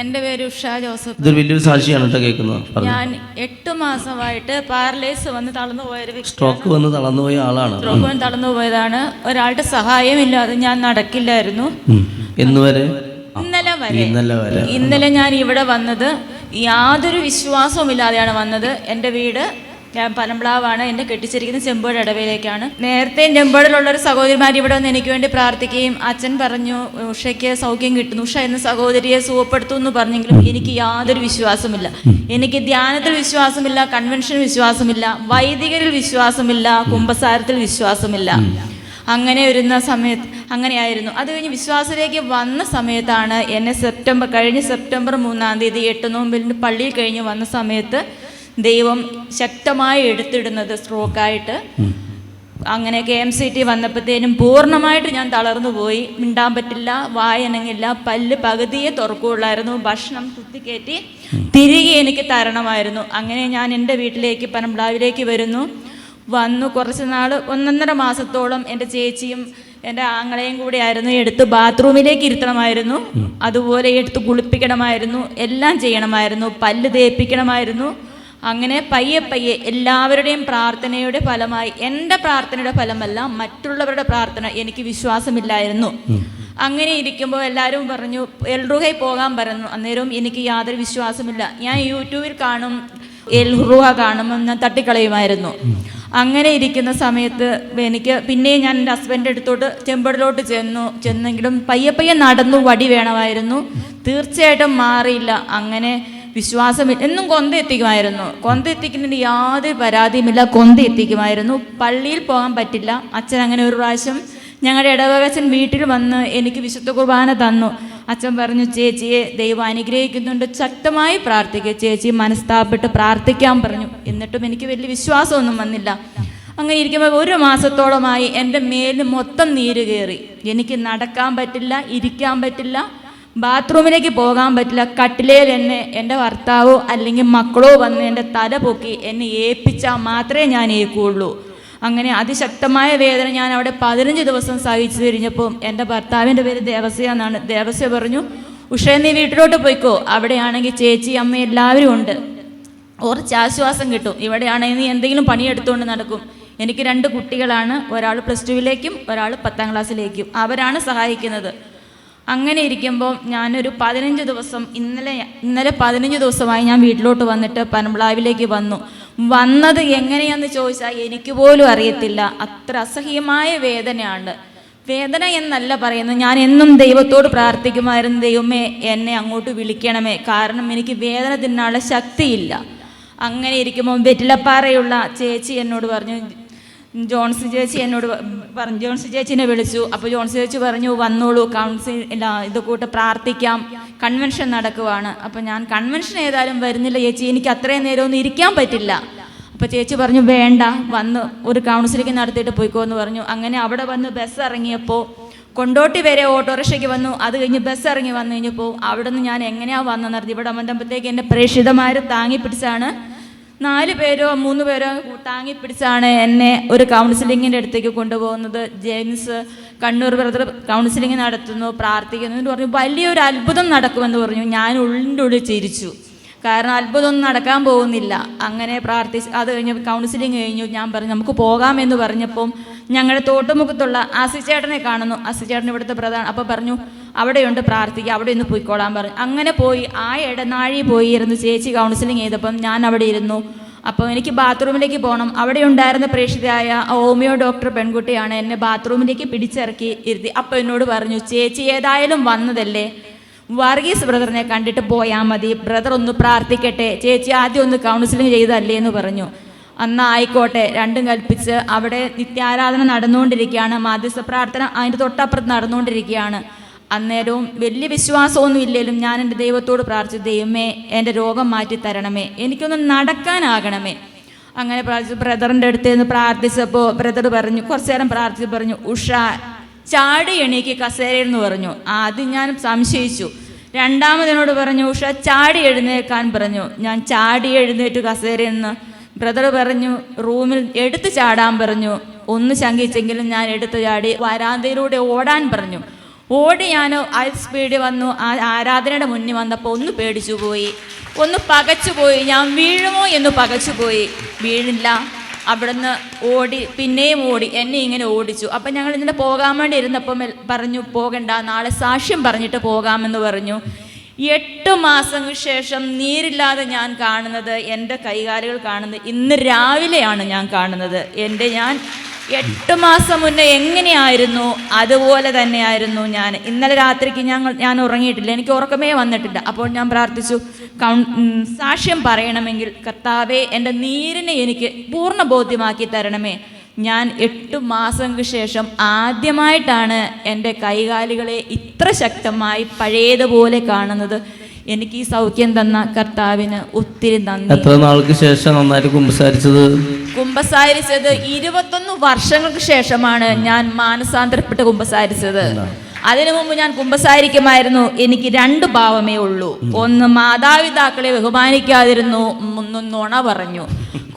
എന്റെ പേര് ഉഷ ജോസഫ്. ഇതൊരു വലിയൊരു സാക്ഷിയാണ് കേട്ടോ കേൾക്കുന്നത്. ഞാൻ എട്ട് മാസമായിട്ട് പാരലൈസ് വന്ന് തളർന്നു പോയൊരു ഒരു സ്ട്രോക്ക് വന്ന് തളർന്നു പോയ ആളാണ്. സ്ട്രോക്ക് വന്ന് തളർന്നു പോയതാണ്. ഒരാളുടെ സഹായമില്ലാതെ ഞാൻ നടക്കില്ലായിരുന്നു. ഇന്നലെ വരെ. ഇന്നലെ വരെ. ഇന്നലെ ഞാൻ ഇവിടെ വന്നത് യാതൊരു വിശ്വാസവും ഇല്ലാതെയാണ് വന്നത്. എന്റെ വീട് ഞാൻ പനമ്പ്ലാവാണ്. എന്നെ കെട്ടിച്ചിരിക്കുന്നത് ചെമ്പോട് ഇടവയിലേക്കാണ് നേരത്തെ ചെമ്പോടിലുള്ള ഒരു സഹോദരിമാർ ഇവിടെ വന്ന് എനിക്ക് വേണ്ടി പ്രാർത്ഥിക്കുകയും അച്ഛൻ പറഞ്ഞു ഉഷയ്ക്ക് സൗഖ്യം കിട്ടുന്നു. ഉഷ എന്ന സഹോദരിയെ സുഖപ്പെടുത്തു എന്ന് പറഞ്ഞെങ്കിലും എനിക്ക് യാതൊരു വിശ്വാസമില്ല. എനിക്ക് ധ്യാനത്തിൽ വിശ്വാസമില്ല കൺവെൻഷൻ വിശ്വാസമില്ല വൈദികരിൽ വിശ്വാസമില്ല കുംഭസാരത്തിൽ വിശ്വാസമില്ല. അങ്ങനെ വരുന്ന സമയത്ത് അങ്ങനെയായിരുന്നു. അത് കഴിഞ്ഞ് വിശ്വാസത്തിലേക്ക് വന്ന സമയത്താണ് എന്നെ സെപ്റ്റംബർ കഴിഞ്ഞ സെപ്റ്റംബർ മൂന്നാം തീയതി എട്ട് നോമ്പിൽ പള്ളിയിൽ കഴിഞ്ഞ് വന്ന സമയത്ത് ദൈവം ശക്തമായി എടുത്തിടുന്നത് സ്ട്രോക്കായിട്ട്. അങ്ങനെ കെ എം സി ടി വന്നപ്പോഴത്തേനും പൂർണമായിട്ട് ഞാൻ തളർന്നു പോയി. മിണ്ടാൻ പറ്റില്ല വായനങ്ങില്ല പല്ല് പകുതിയെ തുറക്കുകയുള്ളായിരുന്നു. ഭക്ഷണം കുത്തിക്കയറ്റി തിരികെ എനിക്ക് തരണമായിരുന്നു. അങ്ങനെ ഞാൻ എന്റെ വീട്ടിലേക്ക് പനമ്പ്ലാവിലേക്ക് വരുന്നു. വന്നു കുറച്ച് നാൾ ഒന്നൊന്നര മാസത്തോളം എന്റെ ചേച്ചിയും എന്റെ ആങ്ങളെയും കൂടെ ആയിരുന്നു. എടുത്ത് ബാത്റൂമിലേക്ക് ഇരുത്തണമായിരുന്നു. അതുപോലെ എടുത്ത് കുളിപ്പിക്കണമായിരുന്നു. എല്ലാം ചെയ്യണമായിരുന്നു. പല്ല് തേപ്പിക്കണമായിരുന്നു. അങ്ങനെ പയ്യെ പയ്യെ എല്ലാവരുടെയും പ്രാർത്ഥനയുടെ ഫലമായി എന്റെ പ്രാർത്ഥനയുടെ ഫലമല്ല മറ്റുള്ളവരുടെ പ്രാർത്ഥന എനിക്ക് വിശ്വാസമില്ലായിരുന്നു. അങ്ങനെ ഇരിക്കുമ്പോൾ എല്ലാവരും പറഞ്ഞു എൽറുഹയിൽ പോകാൻ പറഞ്ഞു. അന്നേരവും എനിക്ക് യാതൊരു വിശ്വാസമില്ല. ഞാൻ യൂട്യൂബിൽ കാണും എൽറുഹ കാണുമെന്ന് ഞാൻ തട്ടിക്കളയുമായിരുന്നു. അങ്ങനെ ഇരിക്കുന്ന സമയത്ത് എനിക്ക് പിന്നെയും ഞാൻ എന്റെ ഹസ്ബൻഡ് അടുത്തോട്ട് ചെമ്പടിലോട്ട് ചെന്നു. ചെന്നെങ്കിലും പയ്യെ പയ്യെ നടന്നു വടി വേണമായിരുന്നു. തീർച്ചയായിട്ടും മാറിയില്ല. അങ്ങനെ വിശ്വാസം എന്നും കൊന്ത എത്തിക്കുമായിരുന്നു. കൊന്ത എത്തിക്കുന്നതിന് യാതൊരു പരാതിയുമില്ല. കൊന്ത എത്തിക്കുമായിരുന്നു. പള്ളിയിൽ പോകാൻ പറ്റില്ല. അച്ഛൻ അങ്ങനെ ഒരു പ്രാവശ്യം ഞങ്ങളുടെ ഇടവകച്ചൻ വീട്ടിൽ വന്ന് എനിക്ക് വിശുദ്ധ കുർബാന തന്നു. അച്ഛൻ പറഞ്ഞു ചേച്ചിയെ ദൈവം അനുഗ്രഹിക്കുന്നുണ്ട്. ശക്തമായി പ്രാർത്ഥിക്കുക ചേച്ചി മനസ്താപ്പെട്ട് പ്രാർത്ഥിക്കാൻ പറഞ്ഞു. എന്നിട്ടും എനിക്ക് വലിയ വിശ്വാസമൊന്നും വന്നില്ല. അങ്ങനെ ഇരിക്കുമ്പോൾ ഒരു മാസത്തോളമായി എന്റെ മേലിൽ മൊത്തം നീര് കയറി എനിക്ക് നടക്കാൻ പറ്റില്ല ഇരിക്കാൻ പറ്റില്ല. ബാത്റൂമിലേക്ക് പോകാൻ പറ്റില്ല. കട്ടിലേൽ എന്നെ എന്റെ ഭർത്താവോ അല്ലെങ്കിൽ മക്കളോ വന്ന് എന്റെ തല പൊക്കി എന്നെ ഏൽപ്പിച്ചാൽ മാത്രമേ ഞാൻ ഏൽക്കുകയുള്ളൂ. അങ്ങനെ അതിശക്തമായ വേദന ഞാൻ അവിടെ പതിനഞ്ച് ദിവസം സഹിച്ചു കഴിഞ്ഞപ്പോൾ എന്റെ ഭർത്താവിന്റെ പേര് ദേവസ്യ എന്നാണ്. ദേവസ്യ പറഞ്ഞു ഉഷ നീ വീട്ടിലോട്ട് പോയിക്കോ. അവിടെയാണെങ്കിൽ ചേച്ചി അമ്മ എല്ലാവരും ഉണ്ട്. കുറച്ച് ആശ്വാസം കിട്ടും. ഇവിടെയാണെങ്കിൽ നീ എന്തെങ്കിലും പണിയെടുത്തുകൊണ്ട് നടക്കും. എനിക്ക് രണ്ട് കുട്ടികളാണ്. ഒരാൾ പ്ലസ് ടുവിലേക്കും ഒരാൾ പത്താം ക്ലാസ്സിലേക്കും. അവരാണ് സഹായിക്കുന്നത്. അങ്ങനെ ഇരിക്കുമ്പോൾ ഞാനൊരു പതിനഞ്ച് ദിവസം ഇന്നലെ ഇന്നലെ പതിനഞ്ച് ദിവസമായി ഞാൻ വീട്ടിലോട്ട് വന്നിട്ട് പനമ്പ്ലാവിലേക്ക് വന്നു. വന്നത് എങ്ങനെയാന്ന് ചോദിച്ചാൽ എനിക്ക് പോലും അറിയത്തില്ല. അത്ര അസഹ്യമായ വേദനയാണ്. വേദന എന്നല്ല പറയുന്നത്. ഞാൻ എന്നും ദൈവത്തോട് പ്രാർത്ഥിക്കുമായിരുന്നു ദൈവമേ എന്നെ അങ്ങോട്ട് വിളിക്കണമേ. കാരണം എനിക്ക് വേദന തിന്നാനുള്ള ശക്തിയില്ല. അങ്ങനെ ഇരിക്കുമ്പോൾ വെറ്റിലപ്പാറയുള്ള ചേച്ചി എന്നോട് പറഞ്ഞു ജോൺസി ചേച്ചി എന്നോട് പറഞ്ഞു ജോൺസ് ചേച്ചിനെ വിളിച്ചു. അപ്പോൾ ജോൺസ് ചേച്ചി പറഞ്ഞു വന്നോളൂ കൗൺസിൽ ഇത് കൂട്ട് പ്രാർത്ഥിക്കാം കൺവെൻഷൻ നടക്കുവാണ്. അപ്പോൾ ഞാൻ കൺവെൻഷൻ ഏതായാലും വരുന്നില്ല ചേച്ചി. എനിക്ക് അത്രയും നേരം ഒന്നും ഇരിക്കാൻ പറ്റില്ല. അപ്പോൾ ചേച്ചി പറഞ്ഞു വേണ്ട വന്ന് ഒരു കൗൺസിലിംഗ് നടത്തിയിട്ട് പോയിക്കോ എന്ന് പറഞ്ഞു. അങ്ങനെ അവിടെ വന്ന് ബസ് ഇറങ്ങിയപ്പോൾ കൊണ്ടോട്ടി വരെ ഓട്ടോറിക്ഷയ്ക്ക് വന്നു. അത് കഴിഞ്ഞ് ബസ് ഇറങ്ങി വന്നു കഴിഞ്ഞപ്പോൾ അവിടെ നിന്ന് ഞാൻ എങ്ങനെയാണ് വന്നതെന്ന് അറിഞ്ഞു. ഇവിടെ വന്നപ്പോഴത്തേക്ക് എന്റെ പ്രേക്ഷിതമാർ താങ്ങി പിടിച്ചാണ് നാല് പേരോ മൂന്ന് പേരോ കൂട്ടാങ്ങി പിടിച്ചാണ് എന്നെ ഒരു കൗൺസിലിങ്ങിന്റെ അടുത്തേക്ക് കൊണ്ടുപോകുന്നത്. ജെയിംസ് കണ്ണൂർ ബ്രദർ കൗൺസിലിംഗ് നടത്തുന്നു പ്രാർത്ഥിക്കുന്നു എന്ന് പറഞ്ഞു. വലിയൊരു അത്ഭുതം നടക്കുമെന്ന് പറഞ്ഞു. ഞാൻ ഉള്ളിന്റെ ഉള്ളിൽ ചിരിച്ചു. കാരണം അത്ഭുതമൊന്നും നടക്കാൻ പോകുന്നില്ല. അങ്ങനെ പ്രാർത്ഥിച്ച് അത് കഴിഞ്ഞ് കൗൺസിലിംഗ് കഴിഞ്ഞു. ഞാൻ പറഞ്ഞു നമുക്ക് പോകാമെന്ന് പറഞ്ഞപ്പം ഞങ്ങളുടെ തോട്ടുമുഖത്തുള്ള ആസിച്ചേട്ടനെ കാണുന്നു. ആസിച്ചേട്ടൻ ഇവിടുത്തെ പ്രധാന അപ്പോൾ പറഞ്ഞു അവിടെയുണ്ട് പ്രാർത്ഥിക്കുക അവിടെ ഒന്ന് പോയിക്കോളാൻ പറഞ്ഞു. അങ്ങനെ പോയി ആ ഇടനാഴി പോയി ഇരുന്ന് ചേച്ചി കൗൺസിലിംഗ് ചെയ്തപ്പം ഞാൻ അവിടെ ഇരുന്നു. അപ്പോൾ എനിക്ക് ബാത്റൂമിലേക്ക് പോകണം അവിടെ ഉണ്ടായിരുന്ന പ്രേക്ഷിതയായ ഹോമിയോ ഡോക്ടർ പെൺകുട്ടിയാണ് എന്നെ ബാത്റൂമിലേക്ക് പിടിച്ചിറക്കി ഇരുത്തി. അപ്പോൾ എന്നോട് പറഞ്ഞു ചേച്ചി ഏതായാലും വന്നതല്ലേ? വർഗീസ് ബ്രദറിനെ കണ്ടിട്ട് പോയാൽ മതി. ബ്രദർ ഒന്ന് പ്രാർത്ഥിക്കട്ടെ. ചേച്ചി ആദ്യം ഒന്ന് കൗൺസിലിംഗ് ചെയ്തല്ലേ എന്ന് പറഞ്ഞു. അന്ന് ആയിക്കോട്ടെ രണ്ടും കൽപ്പിച്ച് അവിടെ നിത്യാരാധന നടന്നുകൊണ്ടിരിക്കുകയാണ്. മാധ്യസ്ഥ പ്രാർത്ഥന അതിന്റെ തൊട്ടപ്പുറത്ത് നടന്നുകൊണ്ടിരിക്കുകയാണ്. അന്നേരവും വലിയ വിശ്വാസമൊന്നും ഇല്ലെങ്കിലും ഞാൻ എന്റെ ദൈവത്തോട് പ്രാർത്ഥിച്ചു ദൈവമേ എന്റെ രോഗം മാറ്റി തരണമേ എനിക്കൊന്ന് നടക്കാനാകണമേ. അങ്ങനെ പ്രാർത്ഥിച്ചു. ബ്രദറിന്റെ അടുത്ത് നിന്ന് പ്രാർത്ഥിച്ചപ്പോൾ ബ്രദർ പറഞ്ഞു കുറച്ചു നേരം പ്രാർത്ഥിച്ച് പറഞ്ഞു ഉഷ ചാടി എണീക്ക് കസേരയെന്ന് പറഞ്ഞു. ആദ്യം ഞാൻ സംശയിച്ചു. രണ്ടാമതിനോട് പറഞ്ഞു ഉഷ ചാടി എഴുന്നേൽക്കാൻ പറഞ്ഞു. ഞാൻ ചാടി എഴുന്നേറ്റ് കസേരയിൽ നിന്ന് ബ്രദർ പറഞ്ഞു റൂമിൽ എടുത്തു ചാടാൻ പറഞ്ഞു. ഒന്ന് ശങ്കിച്ചെങ്കിലും ഞാൻ എടുത്തു ചാടി വരാന്തയിലൂടെ ഓടാൻ പറഞ്ഞു. ഓടി ഞാൻ ആ സ്പീഡിൽ വന്നു. ആ ആരാധനയുടെ മുന്നിൽ വന്നപ്പോൾ ഒന്ന് പേടിച്ചു പോയി. ഒന്ന് പകച്ചു പോയി. ഞാൻ വീഴുമോ എന്ന് പകച്ചു പോയി. വീഴില്ല. അവിടുന്ന് ഓടി പിന്നെയും ഓടി എന്നെ ഇങ്ങനെ ഓടിച്ചു. അപ്പം ഞങ്ങൾ ഇങ്ങനെ പോകാൻ വേണ്ടി ഇരുന്നപ്പം പറഞ്ഞു പോകണ്ട. നാളെ സാക്ഷ്യം പറഞ്ഞിട്ട് പോകാമെന്ന് പറഞ്ഞു. എട്ട് മാസങ്ങൾക്ക് ശേഷം നീരില്ലാതെ ഞാൻ കാണുന്നത് എന്റെ കൈകാലുകൾ കാണുന്നത് ഇന്ന് രാവിലെയാണ് ഞാൻ കാണുന്നത്. എന്റെ ഞാൻ എട്ട് മാസം മുന്നേ എങ്ങനെയായിരുന്നു? അതുപോലെ തന്നെയായിരുന്നു ഞാൻ. ഇന്നലെ രാത്രിക്ക് ഞങ്ങൾ ഞാൻ ഉറങ്ങിയിട്ടില്ല. എനിക്ക് ഉറക്കമേ വന്നിട്ടില്ല. അപ്പോൾ ഞാൻ പ്രാർത്ഥിച്ചു സാക്ഷ്യം പറയണമെങ്കിൽ കർത്താവെ എന്റെ നീരിനെ എനിക്ക് പൂർണ ബോധ്യമാക്കി തരണമേ. ഞാൻ എട്ട് മാസങ്ങൾക്ക് ശേഷം ആദ്യമായിട്ടാണ് എന്റെ കൈകാലുകളെ ഇത്ര ശക്തമായി പഴയതുപോലെ കാണുന്നത്. എനിക്ക് ഈ സൗഖ്യം തന്ന കർത്താവിന് ഒത്തിരി നന്ദി. എത്ര നാൾക്ക് ശേഷം നന്നായിട്ട് കുമ്പസാരിച്ചത്? കുമ്പസാരിച്ചത് ഇരുപത്തൊന്ന് വർഷങ്ങൾക്ക് ശേഷമാണ് ഞാൻ മാനസാന്തരപ്പെട്ട് കുമ്പസാരിച്ചത്. അതിനു മുമ്പ് ഞാൻ കുമ്പസാരിക്കുമായിരുന്നു. എനിക്ക് രണ്ട് ഭാവമേ ഉള്ളൂ. ഒന്ന് മാതാപിതാക്കളെ ബഹുമാനിക്കാതിരുന്നു. നുണ പറഞ്ഞു.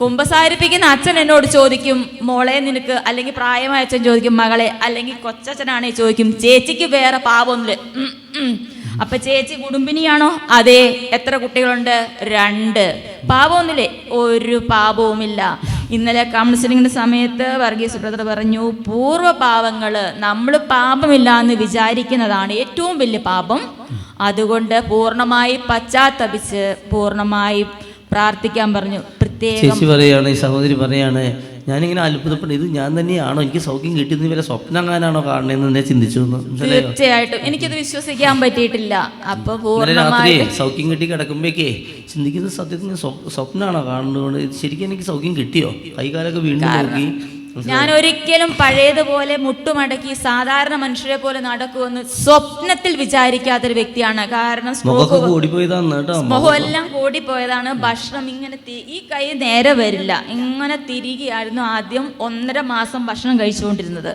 കുമ്പസാരിപ്പിക്കുന്ന അച്ഛൻ എന്നോട് ചോദിക്കും മോളെ നിനക്ക് അല്ലെങ്കിൽ പ്രായമായ അച്ഛൻ ചോദിക്കും മകളെ അല്ലെങ്കിൽ കൊച്ചച്ഛനാണെ ചോദിക്കും ചേച്ചിക്ക് വേറെ പാപമൊന്നുമില്ല. അപ്പൊ ചേച്ചി കുടുംബിനിയാണോ? അതെ. എത്ര കുട്ടികളുണ്ട്? രണ്ട്. പാപമൊന്നുമില്ലേ ഒരു പാപവുമില്ല ഇന്നലെ കൗൺസിലിങ്ങിന്റെ സമയത്ത് വർഗീസ് ബ്രദർ പറഞ്ഞു പൂർവ പാപങ്ങൾ നമ്മൾ പാപമില്ല എന്ന് വിചാരിക്കുന്നതാണ് ഏറ്റവും വലിയ പാപം. അതുകൊണ്ട് പൂർണമായി പശ്ചാത്തപിച്ച് പൂർണമായി പ്രാർത്ഥിക്കാൻ പറഞ്ഞു. ചേച്ചി പറയാണ് ഈ സഹോദരി പറയാണ് ഞാനിങ്ങനെ അത്ഭുതപ്പെട്ടു. ഇത് ഞാൻ തന്നെയാണോ? എനിക്ക് സൗഖ്യം കിട്ടിയത് ഇവരെ സ്വപ്നം കാണാനാണോ കാണണേന്ന് എന്നെ ചിന്തിച്ചു തീർച്ചയായിട്ടും. എനിക്കത് വിശ്വസിക്കാൻ പറ്റിയിട്ടില്ല. അപ്പൊ രാത്രി സൗഖ്യം കിട്ടി കിടക്കുമ്പോഴേക്കേ ചിന്തിക്കുന്നത് സത്യത്തിന് സ്വ- സ്വപ്നമാണോ കാണുന്നത് ശരിക്കും എനിക്ക് സൗഖ്യം കിട്ടിയോ? കൈകാലൊക്കെ വീണ്ടും നോക്കി. ഞാൻ ഒരിക്കലും പഴയതുപോലെ മുട്ടുമടക്കി സാധാരണ മനുഷ്യരെ പോലെ നടക്കുമെന്ന് സ്വപ്നത്തിൽ വിചാരിക്കാത്തൊരു വ്യക്തിയാണ്. കാരണം മുഖമെല്ലാം കൂടിപ്പോയതാണ്. ഭക്ഷണം ഇങ്ങനെ ഈ കൈ നേരെ വരില്ല. ഇങ്ങനെ തിരികെയായിരുന്നു ആദ്യം ഒന്നര മാസം ഭക്ഷണം കഴിച്ചുകൊണ്ടിരുന്നത്.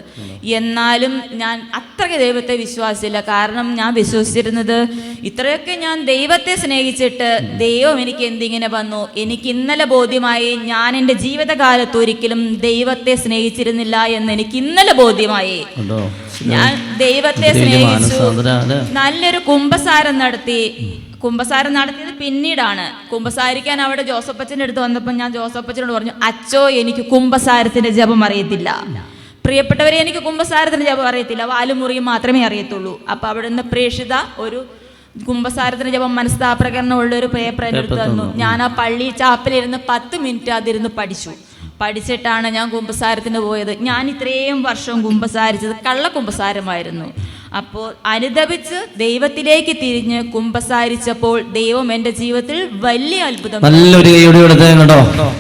എന്നാലും ഞാൻ അത്രയ്ക്ക് ദൈവത്തെ വിശ്വാസിച്ചില്ല കാരണം ഞാൻ വിശ്വസിച്ചിരുന്നത് ഇത്രയൊക്കെ ഞാൻ ദൈവത്തെ സ്നേഹിച്ചിട്ട് ദൈവം എനിക്ക് എന്തിങ്ങനെ വന്നു? എനിക്ക് ഇന്നലെ ബോധ്യമായി ഞാൻ എന്റെ ജീവിതകാലത്ത് ഒരിക്കലും ദൈവത്തെ സ്നേഹിച്ചിരുന്നില്ല എന്ന് എനിക്ക് ഇന്നലെ ബോധ്യമായി. ഞാൻ ദൈവത്തെ സ്നേഹിച്ചു. നല്ലൊരു കുംഭസാരം നടത്തി. കുംഭസാരം നടത്തിയത് പിന്നീടാണ്. കുംഭസാരിക്കാൻ അവിടെ ജോസഫച്ചന്റെ അടുത്ത് വന്നപ്പോൾ ഞാൻ ജോസഫച്ചനോട് പറഞ്ഞു അച്ചോ എനിക്ക് കുംഭസാരത്തിന്റെ ജപം അറിയത്തില്ല. പ്രിയപ്പെട്ടവരെ എനിക്ക് കുംഭസാരത്തിന്റെ ജപം അറിയത്തില്ല. വാലുമുറിയും മാത്രമേ അറിയത്തുള്ളൂ. അപ്പൊ അവിടെ നിന്ന് പ്രേക്ഷിത ഒരു കുംഭസാരത്തിന്റെ ജപം മനസ്താപ്രകരണമുള്ള ഒരു പേപ്പർ എന്റെ അടുത്ത് തന്നു. ഞാൻ ആ പള്ളി ചാപ്പലിരുന്ന് പത്ത് മിനിറ്റ് അതിരുന്ന് പഠിച്ചു. പഠിച്ചിട്ടാണ് ഞാൻ കുമ്പസാരത്തിന് പോയത്. ഞാൻ ഇത്രയും വർഷം കുമ്പസാരിച്ചത് കള്ള കുമ്പസാരമായിരുന്നു. അപ്പോൾ അനുദപിച്ച് ദൈവത്തിലേക്ക് തിരിഞ്ഞ് കുമ്പസാരിച്ചപ്പോൾ ദൈവം എന്റെ ജീവിതത്തിൽ വലിയ അത്ഭുതം നല്ലൊരു കൈയോടെ കേട്ടോ